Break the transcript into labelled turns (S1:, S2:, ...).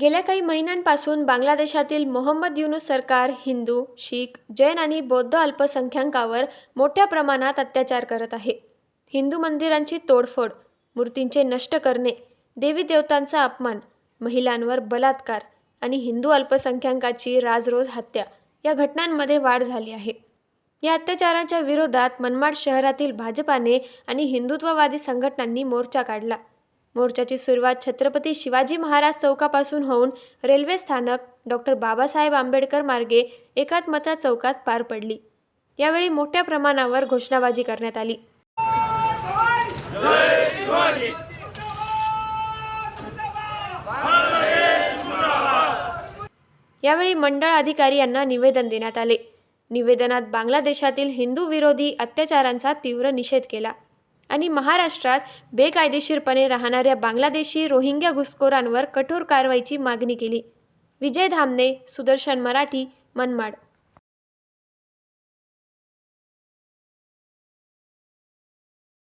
S1: गेल्या काही महिन्यांपासून बांगलादेशातील मोहम्मद युनूस सरकार हिंदू शीख जैन आणि बौद्ध अल्पसंख्याकावर मोठ्या प्रमाणात अत्याचार करत आहे. हिंदू मंदिरांची तोडफोड मूर्तींचे नष्ट करणे देवी देवतांचा अपमान महिलांवर बलात्कार आणि हिंदू अल्पसंख्याकाची राजरोज हत्या या घटनांमध्ये वाढ झाली आहे. या अत्याचारांच्या विरोधात मनमाड शहरातील भाजपाने आणि हिंदुत्ववादी संघटनांनी मोर्चा काढला. मोर्चाची सुरुवात छत्रपती शिवाजी महाराज चौकापासून होऊन रेल्वे स्थानक डॉक्टर बाबासाहेब आंबेडकर मार्गे एकात्मता चौकात पार पडली. यावेळी मोठ्या प्रमाणावर घोषणाबाजी करण्यात आली. यावेळी मंडळ अधिकारी यांना निवेदन देण्यात आले. निवेदनात बांगलादेशातील हिंदू विरोधी अत्याचारांचा तीव्र निषेध केला. आणि महाराष्ट्रात बेकायदेशीरपणे राहणाऱ्या बांगलादेशी रोहिंग्या घुसखोरांवर कठोर कारवाईची मागणी केली. विजय धामणे सुदर्शन मराठी मनमाड.